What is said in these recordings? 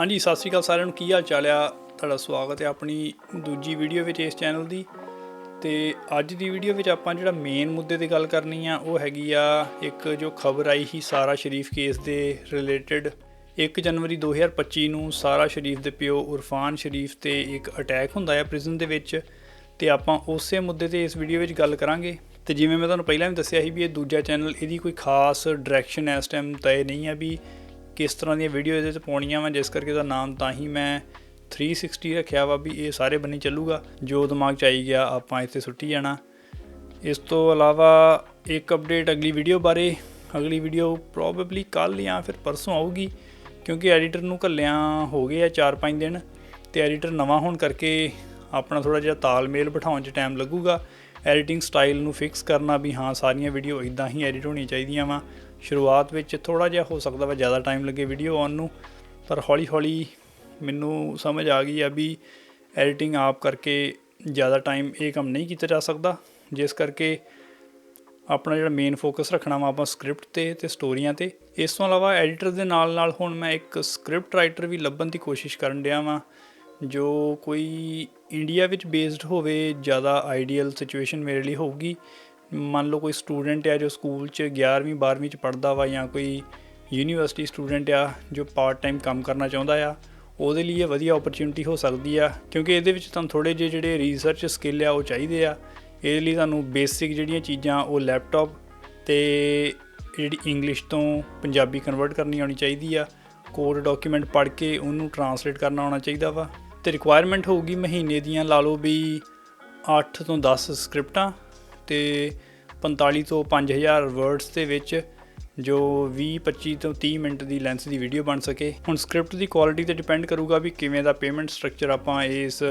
ਹਾਂਜੀ, ਸਤਿ ਸ਼੍ਰੀ ਅਕਾਲ ਸਾਰਿਆਂ ਨੂੰ। ਕੀ ਹਾਲ ਚਾਲ ਆ? ਤੁਹਾਡਾ ਸਵਾਗਤ ਹੈ ਆਪਣੀ ਦੂਜੀ ਵੀਡੀਓ ਵਿੱਚ ਇਸ ਚੈਨਲ ਦੀ। ਤੇ ਅੱਜ ਦੀ ਵੀਡੀਓ ਵਿੱਚ ਆਪਾਂ ਜਿਹੜਾ ਮੇਨ ਮੁੱਦੇ ਤੇ ਗੱਲ ਕਰਨੀ ਆ, ਉਹ ਹੈਗੀ ਆ ਇੱਕ ਜੋ ਖਬਰ ਆਈ ਸੀ ਸਾਰਾ ਸ਼ਰੀਫ ਕੇਸ ਦੇ ਰਿਲੇਟਡ 1 ਜਨਵਰੀ 2025 ਨੂੰ ਸਾਰਾ ਸ਼ਰੀਫ ਦੇ ਪਿਓ ਉਰਫਾਨ ਸ਼ਰੀਫ ਤੇ ਇੱਕ ਅਟੈਕ ਹੁੰਦਾ ਹੈ ਪ੍ਰਿਜ਼ਨ ਦੇ ਵਿੱਚ। ਤੇ ਆਪਾਂ ਉਸੇ ਮੁੱਦੇ ਤੇ ਇਸ ਵੀਡੀਓ ਵਿੱਚ ਗੱਲ ਕਰਾਂਗੇ। ਤੇ ਜਿਵੇਂ ਮੈਂ ਤੁਹਾਨੂੰ ਪਹਿਲਾਂ ਵੀ ਦੱਸਿਆ ਸੀ ਵੀ ਇਹ ਦੂਜਾ ਚੈਨਲ ਇਹਦੀ ਕੋਈ ਖਾਸ ਡਾਇਰੈਕਸ਼ਨ ਇਸ ਟਾਈਮ ਤੈਅ ਨਹੀਂ ਆ ਵੀ ਕਿਸ ਤਰ੍ਹਾਂ ਦੀਆਂ ਵੀਡੀਓ ਇਹਦੇ ਤੇ ਪਾਉਣੀਆਂ ਵਾ, ਜਿਸ ਕਰਕੇ ਉਹਦਾ ਨਾਮ ਤਾਂ ਹੀ ਮੈਂ 360 ਰੱਖਿਆ ਵਾ ਵੀ ਇਹ ਸਾਰੇ ਬੰਨੇ ਚੱਲੂਗਾ। ਜੋ ਦਿਮਾਗ ਚ ਆਈ ਗਿਆ, ਆਪਾਂ ਇੱਥੇ ਸੁੱਟੀ ਜਾਣਾ। ਇਸ ਤੋਂ ਇਲਾਵਾ ਇੱਕ ਅਪਡੇਟ ਅਗਲੀ ਵੀਡੀਓ ਬਾਰੇ। ਅਗਲੀ ਵੀਡੀਓ ਪ੍ਰੋਬੇਬਲੀ ਕੱਲ ਜਾਂ ਫਿਰ ਪਰਸੋਂ ਆਊਗੀ, ਕਿਉਂਕਿ ਐਡੀਟਰ ਨੂੰ ਘੱਲਿਆਂ ਹੋ ਗਏ ਆ 4-5 ਦਿਨ ਤੇ ਐਡੀਟਰ ਨਵਾਂ ਹੋਣ ਕਰਕੇ ਆਪਣਾ ਥੋੜਾ ਜਿਹਾ ਤਾਲਮੇਲ ਬਿਠਾਉਣ 'ਚ ਟਾਈਮ ਲੱਗੂਗਾ। ਐਡੀਟਿੰਗ ਸਟਾਈਲ ਨੂੰ ਫਿਕਸ ਕਰਨਾ ਵੀ ਹਾਂ, ਸਾਰੀਆਂ ਵੀਡੀਓ ਇਦਾਂ ਹੀ ਐਡਿਟ ਹੋਣੀਆਂ ਚਾਹੀਦੀਆਂ ਵਾ। ਸ਼ੁਰੂਆਤ ਵਿੱਚ ਥੋੜਾ ਜਿਹਾ ਹੋ ਸਕਦਾ ਵਾ, ਜ਼ਿਆਦਾ ਟਾਈਮ ਲੱਗੇ ਵੀਡੀਓ ਆਉਣ ਨੂੰ, ਪਰ ਹੌਲੀ ਹੌਲੀ ਮੈਨੂੰ ਸਮਝ ਆ ਗਈ ਆ ਵੀ ਐਡੀਟਿੰਗ ਆਪ ਕਰਕੇ ਜ਼ਿਆਦਾ ਟਾਈਮ ਇਹ ਕੰਮ ਨਹੀਂ ਕੀਤਾ ਜਾ ਸਕਦਾ। ਜਿਸ ਕਰਕੇ ਆਪਣਾ ਜਿਹੜਾ ਮੇਨ ਫੋਕਸ ਰੱਖਣਾ ਵਾ ਆਪਾਂ ਸਕ੍ਰਿਪਟ ਤੇ ਤੇ ਸਟੋਰੀਆਂ ਤੇ। ਇਸ ਤੋਂ ਇਲਾਵਾ ਐਡੀਟਰ ਦੇ ਨਾਲ ਨਾਲ ਹੁਣ ਮੈਂ ਇੱਕ ਸਕ੍ਰਿਪਟ ਰਾਈਟਰ ਵੀ ਲੱਭਣ ਦੀ ਕੋਸ਼ਿਸ਼ ਕਰਨ ਡਿਆ ਵਾਂ, ਜੋ ਕੋਈ ਇੰਡੀਆ ਵਿੱਚ ਬੇਸਡ ਹੋਵੇ, ਜ਼ਿਆਦਾ ਆਈਡੀਅਲ ਸਿਚੁਏਸ਼ਨ ਮੇਰੇ ਲਈ ਹੋਊਗੀ। ਮੰਨ ਲਓ ਕੋਈ ਸਟੂਡੈਂਟ ਆ ਜੋ ਸਕੂਲ 'ਚ 11ਵੀਂ 12ਵੀਂ 'ਚ ਪੜਦਾ ਵਾ ਜਾਂ ਕੋਈ ਯੂਨੀਵਰਸਿਟੀ ਸਟੂਡੈਂਟ ਆ ਜੋ ਪਾਰਟ ਟਾਈਮ ਕੰਮ ਕਰਨਾ ਚਾਹੁੰਦਾ ਆ, ਉਹਦੇ ਲਈ ਇਹ ਵਧੀਆ ਓਪਰਚ्युनिटी ਹੋ ਸਕਦੀ ਆ, ਕਿਉਂਕਿ ਇਹਦੇ ਵਿੱਚ ਤੁਹਾਨੂੰ ਥੋੜੇ ਜਿਹੇ ਜਿਹੜੇ ਰਿਸਰਚ ਸਕਿੱਲ ਆ ਉਹ ਚਾਹੀਦੇ ਆ। ਇਹਦੇ ਲਈ ਤੁਹਾਨੂੰ ਬੇਸਿਕ ਜਿਹੜੀਆਂ ਚੀਜ਼ਾਂ ਉਹ ਲੈਪਟਾਪ ਤੇ ਜਿਹੜੀ ਇੰਗਲਿਸ਼ ਤੋਂ ਪੰਜਾਬੀ ਕਨਵਰਟ ਕਰਨੀ ਆਉਣੀ ਚਾਹੀਦੀ ਆ ਕੋਰ ਡਾਕੂਮੈਂਟ ਪੜ੍ਹ ਕੇ ਉਹਨੂੰ ਟਰਾਂਸਲੇਟ ਕਰਨਾ ਆਉਣਾ ਚਾਹੀਦਾ ਵਾ। ਤੇ ਰਿਕੁਆਇਰਮੈਂਟ ਹੋਊਗੀ ਮਹੀਨੇ ਦੀਆਂ ਲਾ ਲਓ ਵੀ 8 ਤੋਂ 10 ਸਕ੍ਰਿਪਟਾਂ ਤੇ 45 ਤੋਂ 5000 ਵਰਡਸ ਦੇ ਵਿੱਚ ਜੋ 20 25 ਤੋਂ 30 ਮਿੰਟ ਦੀ ਲੈਂਥ ਦੀ ਵੀਡੀਓ ਬਣ ਸਕੇ। ਹੁਣ ਸਕ੍ਰਿਪਟ ਦੀ ਕੁਆਲਿਟੀ ਤੇ ਡਿਪੈਂਡ ਕਰੂਗਾ ਵੀ ਕਿਵੇਂ ਦਾ ਪੇਮੈਂਟ ਸਟਰਕਚਰ ਆਪਾਂ ਇਸ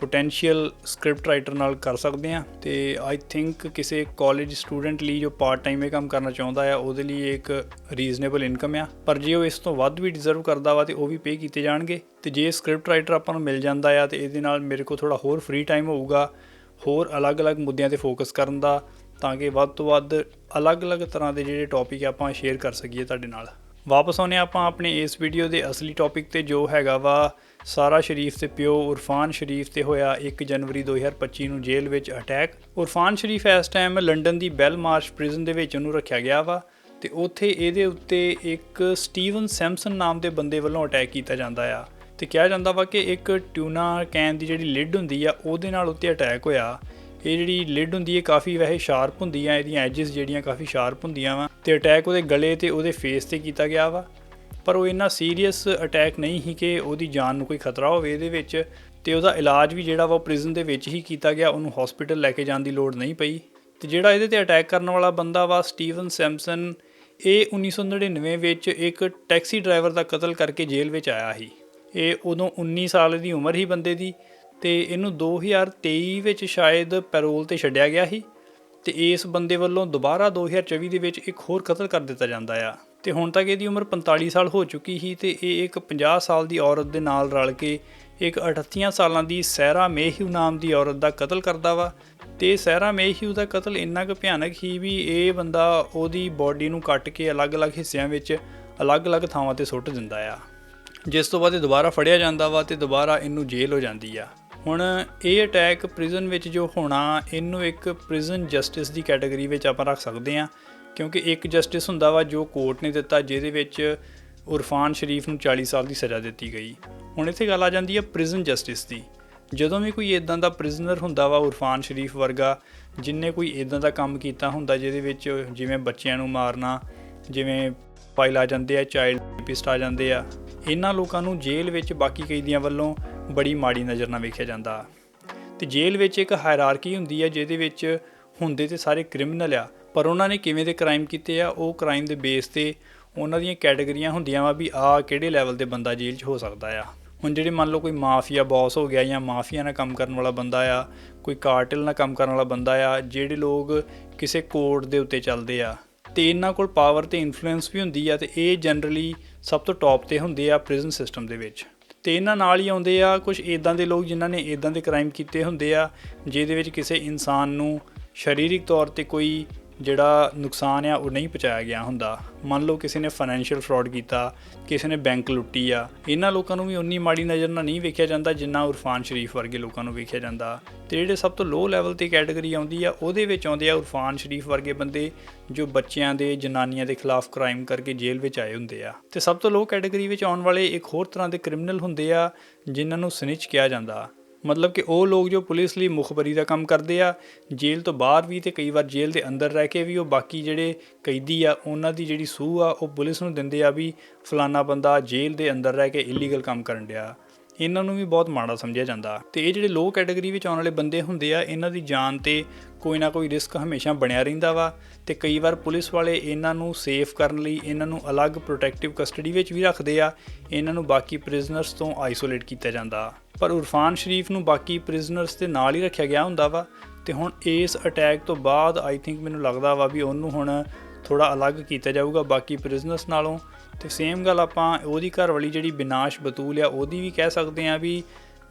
ਪੋਟੈਂਸ਼ੀਅਲ ਸਕ੍ਰਿਪਟ ਰਾਈਟਰ ਨਾਲ ਕਰ ਸਕਦੇ ਆ ਤੇ ਆਈ ਥਿੰਕ ਕਿਸੇ ਕਾਲਜ ਸਟੂਡੈਂਟ ਲਈ ਜੋ ਪਾਰਟ ਟਾਈਮ ਇਹ ਕੰਮ ਕਰਨਾ ਚਾਹੁੰਦਾ ਆ, ਉਹਦੇ ਲਈ ਇੱਕ ਰੀਜ਼ਨੇਬਲ ਇਨਕਮ ਆ। ਪਰ ਜੇ ਉਹ ਇਸ ਤੋਂ ਵੱਧ ਵੀ ਡਿਜ਼ਰਵ ਕਰਦਾ ਵਾ ਤੇ ਉਹ ਵੀ ਪੇ ਕੀਤੇ ਜਾਣਗੇ। ਤੇ ਜੇ ਸਕ੍ਰਿਪਟ ਰਾਈਟਰ ਆਪਾਂ ਨੂੰ ਮਿਲ ਜਾਂਦਾ ਆ, ਤੇ ਇਹਦੇ ਨਾਲ ਮੇਰੇ ਕੋਲ ਥੋੜਾ ਹੋਰ ਫ੍ਰੀ ਟਾਈਮ ਹੋਊਗਾ ਹੋਰ ਅਲੱਗ-ਅਲੱਗ ਮੁੱਦਿਆਂ ਤੇ ਫੋਕਸ ਕਰਨ ਦਾ, ਤਾਂ ਕਿ ਵੱਧ ਤੋਂ ਵੱਧ ਅਲੱਗ-ਅਲੱਗ ਤਰ੍ਹਾਂ ਦੇ ਜਿਹੜੇ ਟੌਪਿਕ ਆਪਾਂ ਸ਼ੇਅਰ ਕਰ ਸਕੀਏ ਤੁਹਾਡੇ ਨਾਲ। ਵਾਪਸ ਆਉਨੇ ਆਪਾਂ ਆਪਣੇ ਇਸ ਵੀਡੀਓ ਦੇ ਅਸਲੀ ਟੌਪਿਕ ਤੇ, ਜੋ ਹੈਗਾ ਵਾ ਸਾਰਾ ਸ਼ਰੀਫ ਤੇ ਪਿਓ ਉਰਫਾਨ ਸ਼ਰੀਫ ਤੇ ਹੋਇਆ 1 ਜਨਵਰੀ 2025 ਨੂੰ ਜੇਲ੍ਹ ਵਿੱਚ ਅਟੈਕ ਉਰਫਾਨ ਸ਼ਰੀਫ ਇਸ ਟਾਈਮ ਲੰਡਨ ਦੀ ਬੈਲ ਮਾਰਸ਼ ਪ੍ਰਿਜ਼ਨ ਦੇ ਵਿੱਚ ਉਹਨੂੰ ਰੱਖਿਆ ਗਿਆ ਵਾ ਤੇ ਉੱਥੇ ਇਹਦੇ ਉੱਤੇ ਇੱਕ ਸਟੀਵਨ ਸੈਮਸਨ ਨਾਮ ਦੇ ਬੰਦੇ ਵੱਲੋਂ ਅਟੈਕ ਕੀਤਾ ਜਾਂਦਾ ਆ। ਤੇ ਕਿਹਾ ਜਾਂਦਾ ਵਾ ਕਿ ਇੱਕ ਟਿਊਨਾ ਕੈਨ ਦੀ ਜਿਹੜੀ ਲਿਡ ਹੁੰਦੀ ਆ, ਉਹਦੇ ਨਾਲ ਉੱਤੇ ਅਟੈਕ ਹੋਇਆ। ਇਹ ਜਿਹੜੀ ਲਿਡ ਹੁੰਦੀ ਹੈ ਕਾਫੀ ਵੈਸੇ ਸ਼ਾਰਪ ਹੁੰਦੀ ਆ ਇਹਦੀਆਂ ਐਜਸ ਜਿਹੜੀਆਂ ਕਾਫੀ ਸ਼ਾਰਪ ਹੁੰਦੀਆਂ ਵਾ। ਤੇ ਅਟੈਕ ਉਹਦੇ ਗਲੇ ਤੇ, ਉਹਦੇ ਫੇਸ ਤੇ ਕੀਤਾ ਗਿਆ ਵਾ। ਪਰ ਉਹ ਇੰਨਾ ਸੀਰੀਅਸ ਅਟੈਕ ਨਹੀਂ ਸੀ ਕਿ ਉਹਦੀ ਜਾਨ ਨੂੰ ਕੋਈ ਖਤਰਾ ਹੋਵੇ ਇਹਦੇ ਵਿੱਚ। ਤੇ ਉਹਦਾ ਇਲਾਜ ਵੀ ਜਿਹੜਾ ਵਾ ਪ੍ਰਿਜ਼ਨ ਦੇ ਵਿੱਚ ਹੀ ਕੀਤਾ ਗਿਆ। ਉਹਨੂੰ ਹਸਪੀਟਲ ਲੈ ਕੇ ਜਾਣ ਦੀ ਲੋੜ ਨਹੀਂ ਪਈ। ਤੇ ਜਿਹੜਾ ਇਹਦੇ ਤੇ ਅਟੈਕ ਕਰਨ ਵਾਲਾ ਬੰਦਾ ਵਾ, ਸਟੀਵਨ ਸੈਮਸਨ, ਇਹ 1999 ਵਿੱਚ ਇੱਕ ਟੈਕਸੀ ਡਰਾਈਵਰ ਦਾ ਕਤਲ ਕਰਕੇ ਜੇਲ੍ਹ ਵਿੱਚ ਆਇਆ ਸੀ। ਇਹ ਉਦੋਂ 19 ਸਾਲ ਦੀ ਉਮਰ ਹੀ ਬੰਦੇ ਦੀ ਤੇ ਇਹਨੂੰ 2023 ਵਿੱਚ ਸ਼ਾਇਦ ਪੈਰੋਲ ਤੇ ਛੱਡਿਆ ਗਿਆ ਸੀ ਤੇ ਇਸ ਬੰਦੇ ਵੱਲੋਂ ਦੁਬਾਰਾ 2024 ਦੇ ਵਿੱਚ ਇੱਕ ਹੋਰ ਕਤਲ ਕਰ ਦਿੱਤਾ ਜਾਂਦਾ ਆ। ਤੇ ਹੁਣ ਤੱਕ ਇਹਦੀ ਉਮਰ 45 ਸਾਲ ਹੋ ਚੁੱਕੀ ਸੀ ਤੇ ਇਹ ਇੱਕ 50 ਸਾਲ ਦੀ ਔਰਤ ਦੇ ਨਾਲ ਰਲ ਕੇ ਇੱਕ 38 ਸਾਲਾਂ ਦੀ ਸਹਿਰਾ ਮੇਹਿਊ ਨਾਮ ਦੀ ਔਰਤ ਦਾ ਕਤਲ ਕਰਦਾ ਵਾ ਤੇ ਸਹਿਰਾ ਮੇਹਿਊ ਦਾ ਕਤਲ ਇੰਨਾ ਕੁ ਭਿਆਨਕ ਸੀ ਵੀ ਇਹ ਬੰਦਾ ਉਹਦੀ ਬਾਡੀ ਨੂੰ ਕੱਟ ਕੇ ਅਲੱਗ-ਅਲੱਗ ਹਿੱਸਿਆਂ ਵਿੱਚ ਅਲੱਗ-ਅਲੱਗ ਥਾਵਾਂ ਤੇ ਸੁੱਟ ਦਿੰਦਾ ਆ। ਜਿਸ ਤੋਂ ਬਾਅਦ ਇਹ ਦੁਬਾਰਾ ਫੜਿਆ ਜਾਂਦਾ ਵਾ ਤੇ ਦੁਬਾਰਾ ਇਹਨੂੰ ਜੇਲ੍ਹ ਹੋ ਜਾਂਦੀ ਆ। ਹੁਣ ਇਹ ਅਟੈਕ ਪ੍ਰਿਜ਼ਨ ਵਿੱਚ ਜੋ ਹੋਣਾ, ਇਹਨੂੰ ਇੱਕ ਪ੍ਰਿਜ਼ਨ ਜਸਟਿਸ ਦੀ ਕੈਟਾਗਰੀ ਵਿੱਚ ਆਪਾਂ ਰੱਖ ਸਕਦੇ ਹਾਂ, ਕਿਉਂਕਿ ਇੱਕ ਜਸਟਿਸ ਹੁੰਦਾ ਵਾ ਜੋ ਕੋਰਟ ਨੇ ਦਿੱਤਾ, ਜਿਹਦੇ ਵਿੱਚ ਉਰਫਾਨ ਸ਼ਰੀਫ ਨੂੰ 40 ਸਾਲ ਦੀ ਸਜ਼ਾ ਦਿੱਤੀ ਗਈ। ਹੁਣ ਇੱਥੇ ਗੱਲ ਆ ਜਾਂਦੀ ਹੈ ਪ੍ਰਿਜ਼ਨ ਜਸਟਿਸ ਦੀ। ਜਦੋਂ ਵੀ ਕੋਈ ਇਦਾਂ ਦਾ ਪ੍ਰਿਜ਼ਨਰ ਹੁੰਦਾ ਵਾ ਉਰਫਾਨ ਸ਼ਰੀਫ ਵਰਗਾ ਜਿਨਨੇ ਕੋਈ ਇਦਾਂ ਦਾ ਕੰਮ ਕੀਤਾ ਹੁੰਦਾ ਜਿਹਦੇ ਵਿੱਚ ਜਿਵੇਂ ਬੱਚਿਆਂ ਨੂੰ ਮਾਰਨਾ, ਜਿਵੇਂ ਫਾਈਲ ਆ ਜਾਂਦੇ ਆ ਚਾਈਲਡ ਰੇਪਿਸਟ ਆ ਜਾਂਦੇ ਆ ਇਹਨਾਂ ਲੋਕਾਂ ਨੂੰ ਜੇਲ੍ਹ ਵਿੱਚ ਬਾਕੀ ਕੈਦੀਆਂ ਵੱਲੋਂ ਬੜੀ ਮਾੜੀ ਨਜ਼ਰ ਨਾਲ ਵੇਖਿਆ ਜਾਂਦਾ। ਤੇ ਜੇਲ੍ਹ ਵਿੱਚ ਇੱਕ ਹਾਇਰਾਰਕੀ ਹੁੰਦੀ ਹੈ, ਜਿਹਦੇ ਵਿੱਚ ਹੁੰਦੇ ਤੇ ਸਾਰੇ ਕ੍ਰਿਮੀਨਲ ਆ, ਪਰ ਉਹਨਾਂ ਨੇ ਕਿਵੇਂ ਦੇ ਕ੍ਰਾਈਮ ਕੀਤੇ ਆ, ਉਹ ਕ੍ਰਾਈਮ ਦੇ ਬੇਸ ਤੇ ਉਹਨਾਂ ਦੀਆਂ ਕੈਟਾਗਰੀਆਂ ਹੁੰਦੀਆਂ ਵਾ ਵੀ ਆ ਕਿਹੜੇ ਲੈਵਲ ਦੇ ਬੰਦਾ ਜੇਲ੍ਹ 'ਚ ਹੋ ਸਕਦਾ ਆ। ਹੁਣ ਜਿਹੜੇ ਮੰਨ ਲਓ ਕੋਈ ਮਾਫੀਆ ਬੌਸ ਹੋ ਗਿਆ ਜਾਂ ਮਾਫੀਆ ਨਾਲ ਕੰਮ ਕਰਨ ਵਾਲਾ ਬੰਦਾ ਆ, ਕੋਈ ਕਾਰਟਲ ਨਾਲ ਕੰਮ ਕਰਨ ਵਾਲਾ ਬੰਦਾ ਆ, ਜਿਹੜੇ ਲੋਕ ਕਿਸੇ ਕੋਰਟ ਦੇ ਉੱਤੇ ਚੱਲਦੇ ਆ ਤੇ ਇਹਨਾਂ ਕੋਲ ਪਾਵਰ ਤੇ ਇਨਫਲੂਐਂਸ ਵੀ ਹੁੰਦੀ ਆ ਤੇ ਇਹ ਜਨਰਲੀ ਸਭ ਤੋਂ ਟੌਪ ਤੇ ਹੁੰਦੇ ਆ ਪ੍ਰਿਜ਼ਨ ਸਿਸਟਮ ਦੇ ਵਿੱਚ। ਤੇ ਇਹਨਾਂ ਨਾਲ ਹੀ ਆਉਂਦੇ ਆ ਕੁਝ ਇਦਾਂ ਦੇ ਲੋਕ ਜਿਨ੍ਹਾਂ ਨੇ ਇਦਾਂ ਦੇ ਕ੍ਰਾਈਮ ਕੀਤੇ ਹੁੰਦੇ ਆ, ਜਿਹਦੇ ਵਿੱਚ ਕਿਸੇ ਇਨਸਾਨ ਨੂੰ ਸਰੀਰਕ ਤੌਰ ਤੇ ਕੋਈ ਜਿਹੜਾ ਨੁਕਸਾਨ ਆ ਉਹ ਨਹੀਂ ਪਹੁੰਚਾਇਆ ਗਿਆ ਹੁੰਦਾ। ਮੰਨ ਲਓ ਕਿਸੇ ਨੇ ਫਾਈਨੈਂਸ਼ੀਅਲ ਫਰਾਡ ਕੀਤਾ, ਕਿਸੇ ਨੇ ਬੈਂਕ ਲੁੱਟੀ ਆ, ਇਹਨਾਂ ਲੋਕਾਂ ਨੂੰ ਵੀ ਉਨੀ ਮਾੜੀ ਨਜ਼ਰ ਨਾਲ ਨਹੀਂ ਵੇਖਿਆ ਜਾਂਦਾ ਜਿੰਨਾ ਉਰਫਾਨ ਸ਼ਰੀਫ ਵਰਗੇ ਲੋਕਾਂ ਨੂੰ ਵੇਖਿਆ ਜਾਂਦਾ। ਤੇ ਜਿਹੜੇ ਸਭ ਤੋਂ ਲੋ ਲੈਵਲ ਤੇ ਕੈਟਾਗਰੀ ਆਉਂਦੀ ਆ, ਉਹਦੇ ਵਿੱਚ ਆਉਂਦੇ ਆ ਉਰਫਾਨ ਸ਼ਰੀਫ ਵਰਗੇ ਬੰਦੇ ਜੋ ਬੱਚਿਆਂ ਦੇ, ਜਨਾਨੀਆਂ ਦੇ ਖਿਲਾਫ ਕ੍ਰਾਈਮ ਕਰਕੇ ਜੇਲ੍ਹ ਵਿੱਚ ਆਏ ਹੁੰਦੇ ਆ। ਤੇ ਸਭ ਤੋਂ ਲੋ ਕੈਟਾਗਰੀ ਵਿੱਚ ਆਉਣ ਵਾਲੇ ਇੱਕ ਹੋਰ ਤਰ੍ਹਾਂ ਦੇ ਕ੍ਰਿਮੀਨਲ ਹੁੰਦੇ ਆ, ਜਿਨ੍ਹਾਂ ਨੂੰ ਸਨਿਚ ਕਿਹਾ ਜਾਂਦਾ। ਮਤਲਬ ਕਿ ਉਹ ਲੋਕ ਜੋ ਪੁਲਿਸ ਲਈ ਮੁਖਬਰੀ ਦਾ ਕੰਮ ਕਰਦੇ ਆ, ਜੇਲ੍ਹ ਤੋਂ ਬਾਹਰ ਵੀ ਤੇ ਕਈ ਵਾਰ ਜੇਲ੍ਹ ਦੇ ਅੰਦਰ ਰਹਿ ਕੇ ਵੀ ਉਹ ਬਾਕੀ ਜਿਹੜੇ ਕੈਦੀ ਆ, ਉਹਨਾਂ ਦੀ ਜਿਹੜੀ ਸੂਹ ਆ, ਉਹ ਪੁਲਿਸ ਨੂੰ ਦਿੰਦੇ ਆ ਵੀ ਫਲਾਨਾ ਬੰਦਾ ਜੇਲ੍ਹ ਦੇ ਅੰਦਰ ਰਹਿ ਕੇ ਇਲੀਗਲ ਕੰਮ ਕਰਨ ਡਿਆ। ਇਹਨਾਂ ਨੂੰ ਵੀ ਬਹੁਤ ਮਾੜਾ ਸਮਝਿਆ ਜਾਂਦਾ। ਤੇ ਇਹ ਜਿਹੜੇ ਲੋ ਕੈਟਾਗਰੀ ਵਿੱਚ ਆਉਣ ਵਾਲੇ ਬੰਦੇ ਹੁੰਦੇ ਆ, ਇਹਨਾਂ ਦੀ ਜਾਨ ਤੇ ਕੋਈ ਨਾ ਕੋਈ ਰਿਸਕ ਹਮੇਸ਼ਾ ਬਣਿਆ ਰਹਿੰਦਾ ਵਾ ਤੇ ਕਈ ਵਾਰ ਪੁਲਿਸ ਵਾਲੇ ਇਹਨਾਂ ਨੂੰ ਸੇਫ ਕਰਨ ਲਈ ਇਹਨਾਂ ਨੂੰ ਅਲੱਗ ਪ੍ਰੋਟੈਕਟਿਵ ਕਸਟਡੀ ਵਿੱਚ ਵੀ ਰੱਖਦੇ ਆ, ਇਹਨਾਂ ਨੂੰ ਬਾਕੀ ਪ੍ਰਿਜ਼ਨਰਸ ਤੋਂ ਆਈਸੋਲੇਟ ਕੀਤਾ ਜਾਂਦਾ। ਪਰ ਉਰਫਾਨ ਸ਼ਰੀਫ ਨੂੰ ਬਾਕੀ ਪ੍ਰਿਜ਼ਨਰਸ ਦੇ ਨਾਲ ਹੀ ਰੱਖਿਆ ਗਿਆ ਹੁੰਦਾ ਵਾ ਤੇ ਹੁਣ ਇਸ ਅਟੈਕ ਤੋਂ ਬਾਅਦ ਆਈ ਥਿੰਕ ਮੈਨੂੰ ਲੱਗਦਾ ਵਾ ਵੀ ਉਹਨੂੰ ਹੁਣ ਥੋੜਾ ਅਲੱਗ ਕੀਤਾ ਜਾਊਗਾ ਬਾਕੀ ਪ੍ਰਿਜ਼ਨਰਸ ਨਾਲੋਂ। ਤੇ ਸੇਮ ਗੱਲ ਆਪਾਂ ਉਹਦੀ ਘਰ ਵਾਲੀ ਜਿਹੜੀ ਬਿਨਾਸ਼ ਬਤੂਲ ਆ, ਉਹਦੀ ਵੀ ਕਹਿ ਸਕਦੇ ਆ ਵੀ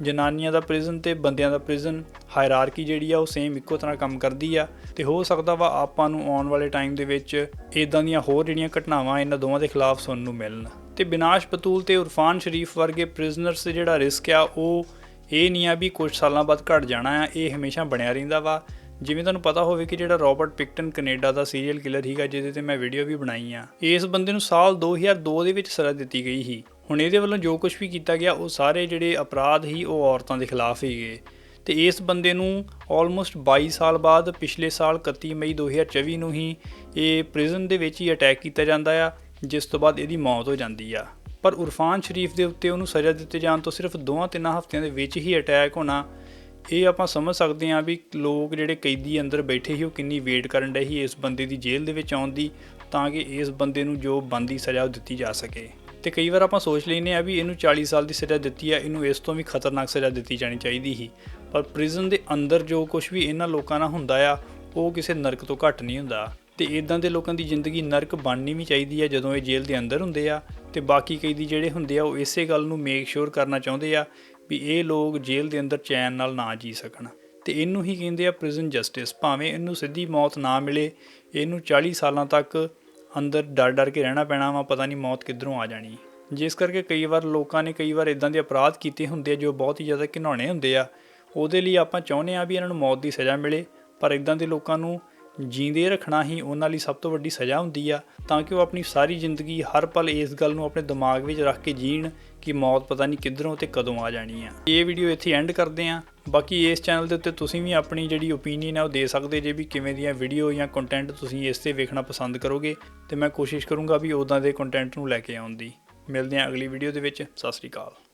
ਜਨਾਨੀਆਂ ਦਾ ਪ੍ਰਿਜ਼ਨ ਤੇ ਬੰਦਿਆਂ ਦਾ ਪ੍ਰਿਜ਼ਨ ਹਾਇਰਾਰਕੀ ਜਿਹੜੀ ਆ ਉਹ ਸੇਮ ਇੱਕੋ ਤਰ੍ਹਾਂ ਕੰਮ ਕਰਦੀ ਆ। ਤੇ ਹੋ ਸਕਦਾ ਵਾ ਆਪਾਂ ਨੂੰ ਆਉਣ ਵਾਲੇ ਟਾਈਮ ਦੇ ਵਿੱਚ ਇਦਾਂ ਦੀਆਂ ਹੋਰ ਜਿਹੜੀਆਂ ਘਟਨਾਵਾਂ ਇਹਨਾਂ ਦੋਵਾਂ ਦੇ ਖਿਲਾਫ ਸੁਣਨ ਨੂੰ ਮਿਲਣ। ਤੇ ਬਿਨਾਸ਼ ਬਤੂਲ ਤੇ ਉਰਫਾਨ ਸ਼ਰੀਫ ਵਰਗੇ ਪ੍ਰਿਜ਼ਨਰਸ ਜਿਹੜਾ ਰਿਸਕ ਆ, ਉਹ ਇਹ ਨਹੀਂ ਆ ਵੀ ਕੁਝ ਸਾਲਾਂ ਬਾਅਦ ਘਟ ਜਾਣਾ ਆ, ਇਹ ਹਮੇਸ਼ਾ ਬਣਿਆ ਰਹਿੰਦਾ ਵਾ। ਜਿਵੇਂ ਤੁਹਾਨੂੰ ਪਤਾ ਹੋਵੇ ਕਿ ਜਿਹੜਾ ਰਾਬਰਟ ਪਿਕਟਨ ਕੈਨੇਡਾ ਦਾ ਸੀਰੀਅਲ ਕਿਲਰ ਹੀਗਾ ਜਿਹਦੇ ਤੇ ਮੈਂ ਵੀਡੀਓ ਵੀ ਬਣਾਈ ਆ, ਇਸ ਬੰਦੇ ਨੂੰ ਸਾਲ 2002 ਦੇ ਵਿੱਚ ਸਜ਼ਾ ਦਿੱਤੀ ਗਈ ਸੀ। ਹੁਣ ਇਹਦੇ ਵੱਲੋਂ ਜੋ ਕੁਝ ਵੀ ਕੀਤਾ ਗਿਆ, ਉਹ ਸਾਰੇ ਜਿਹੜੇ ਅਪਰਾਧ ਹੀ ਉਹ ਔਰਤਾਂ ਦੇ ਖਿਲਾਫ ਹੀਗੇ ਤੇ ਇਸ ਬੰਦੇ ਨੂੰ ਆਲਮੋਸਟ 22 ਸਾਲ ਬਾਅਦ, ਪਿਛਲੇ ਸਾਲ 31 ਮਈ 2024 ਨੂੰ ਹੀ ਇਹ ਪ੍ਰਿਜ਼ਨ ਦੇ ਵਿੱਚ ਹੀ ਅਟੈਕ ਕੀਤਾ ਜਾਂਦਾ ਆ। ਜਿਸ ਤੋਂ ਬਾਅਦ ਇਹਦੀ ਮੌਤ ਹੋ ਜਾਂਦੀ ਆ। ਪਰ ਉਰਫਾਨ ਸ਼ਰੀਫ ਦੇ ਉੱਤੇ ਉਹਨੂੰ ਸਜ਼ਾ ਦਿੱਤੇ ਜਾਣ ਤੋਂ ਸਿਰਫ 2-3 ਹਫ਼ਤਿਆਂ ਦੇ ਵਿੱਚ ਹੀ ਅਟੈਕ ਹੋਣਾ, ਇਹ ਆਪਾਂ ਸਮਝ ਸਕਦੇ ਹਾਂ ਵੀ ਲੋਕ ਜਿਹੜੇ ਕੈਦੀ ਅੰਦਰ ਬੈਠੇ ਸੀ, ਉਹ ਕਿੰਨੀ ਵੇਟ ਕਰਨ ਡੇ ਸੀ ਇਸ ਬੰਦੇ ਦੀ ਜੇਲ੍ਹ ਦੇ ਵਿੱਚ ਆਉਣ ਦੀ, ਤਾਂ ਕਿ ਇਸ ਬੰਦੇ ਨੂੰ ਜੋ ਬੰਦੀ ਸਜ਼ਾ ਉਹ ਦਿੱਤੀ ਜਾ ਸਕੇ। ਤੇ ਕਈ ਵਾਰ ਆਪਾਂ ਸੋਚ ਲੈਨੇ ਆ ਵੀ ਇਹਨੂੰ 40 ਸਾਲ ਦੀ ਸਜ਼ਾ ਦਿੱਤੀ ਆ, ਇਹਨੂੰ ਇਸ ਤੋਂ ਵੀ ਖਤਰਨਾਕ ਸਜ਼ਾ ਦਿੱਤੀ ਜਾਣੀ ਚਾਹੀਦੀ ਸੀ। ਪਰ ਪ੍ਰਿਜ਼ਨ ਦੇ ਅੰਦਰ ਜੋ ਕੁਝ ਵੀ ਇਹਨਾਂ ਲੋਕਾਂ ਨਾਲ ਹੁੰਦਾ ਆ, ਉਹ ਕਿਸੇ ਨਰਕ ਤੋਂ ਘੱਟ ਨਹੀਂ ਹੁੰਦਾ। ਤੇ ਇਦਾਂ ਦੇ ਲੋਕਾਂ ਦੀ ਜ਼ਿੰਦਗੀ ਨਰਕ ਬਣਨੀ ਵੀ ਚਾਹੀਦੀ ਆ ਜਦੋਂ ਇਹ ਜੇਲ੍ਹ ਦੇ ਅੰਦਰ ਹੁੰਦੇ ਆ ਤੇ ਬਾਕੀ ਕਈ ਦੀ ਜਿਹੜੇ ਹੁੰਦੇ ਆ ਉਹ ਇਸੇ ਗੱਲ ਨੂੰ ਮੇਕ ਸ਼ੋਰ ਕਰਨਾ ਚਾਹੁੰਦੇ ਆ ਵੀ ਇਹ ਲੋਕ ਜੇਲ੍ਹ ਦੇ ਅੰਦਰ ਚੈਨ ਨਾਲ ਨਾ ਜੀ ਸਕਣ। ਤੇ ਇਹਨੂੰ ਹੀ ਕਹਿੰਦੇ ਆ ਪ੍ਰਿਜ਼ਨ ਜਸਟਿਸ ਭਾਵੇਂ ਇਹਨੂੰ ਸਿੱਧੀ ਮੌਤ ਨਾ ਮਿਲੇ, ਇਹਨੂੰ 40 ਸਾਲਾਂ ਤੱਕ ਅੰਦਰ ਡਰ ਡਰ ਕੇ ਰਹਿਣਾ ਪੈਣਾ ਵਾ, ਪਤਾ ਨਹੀਂ ਮੌਤ ਕਿੱਧਰੋਂ ਆ ਜਾਣੀ। ਜਿਸ ਕਰਕੇ ਕਈ ਵਾਰ ਲੋਕਾਂ ਨੇ ਕਈ ਵਾਰ ਇਦਾਂ ਦੇ ਅਪਰਾਧ ਕੀਤੇ ਹੁੰਦੇ ਆ ਜੋ ਬਹੁਤ ਹੀ ਜ਼ਿਆਦਾ ਘਿਨਾਉਣੇ ਹੁੰਦੇ ਆ। ਉਹਦੇ ਲਈ ਆਪਾਂ ਚਾਹੁੰਦੇ ਆ ਵੀ ਇਹਨਾਂ ਨੂੰ ਮੌਤ ਦੀ ਸਜ਼ਾ ਮਿਲੇ, ਪਰ ਇਦਾਂ ਦੇ ਲੋਕਾਂ ਨੂੰ ਜੀਂਦੇ ਰੱਖਣਾ ਹੀ ਉਹਨਾਂ ਲਈ ਸਭ ਤੋਂ ਵੱਡੀ ਸਜ਼ਾ ਹੁੰਦੀ ਆ, ਤਾਂ ਕਿ ਉਹ ਆਪਣੀ ਸਾਰੀ ਜ਼ਿੰਦਗੀ ਹਰ ਪਲ ਇਸ ਗੱਲ ਨੂੰ ਆਪਣੇ ਦਿਮਾਗ ਵਿੱਚ ਰੱਖ ਕੇ ਜੀਣ ਕਿ ਮੌਤ ਪਤਾ ਨਹੀਂ ਕਿੱਧਰੋਂ ਤੇ ਕਦੋਂ ਆ ਜਾਣੀ ਆ। ਇਹ ਵੀਡੀਓ ਇੱਥੇ ਐਂਡ ਕਰਦੇ ਆ। ਬਾਕੀ ਇਸ ਚੈਨਲ ਦੇ ਉੱਤੇ ਤੁਸੀਂ ਵੀ ਆਪਣੀ ਜਿਹੜੀ ਓਪੀਨੀਅਨ ਹੈ ਉਹ ਦੇ ਸਕਦੇ ਜੇ ਵੀ ਕਿਵੇਂ ਦੀਆਂ ਵੀਡੀਓ ਜਾਂ ਕੰਟੈਂਟ ਤੁਸੀਂ ਇਸ ਤੇ ਵੇਖਣਾ ਪਸੰਦ ਕਰੋਗੇ। ਤੇ ਮੈਂ ਕੋਸ਼ਿਸ਼ ਕਰੂੰਗਾ ਵੀ ਉਦਾਂ ਦੇ ਕੰਟੈਂਟ ਨੂੰ ਲੈ ਕੇ ਆਉਣ ਦੀ। ਮਿਲਦੇ ਹਾਂ ਅਗਲੀ ਵੀਡੀਓ ਦੇ ਵਿੱਚ। ਸਤਿ ਸ੍ਰੀ ਅਕਾਲ।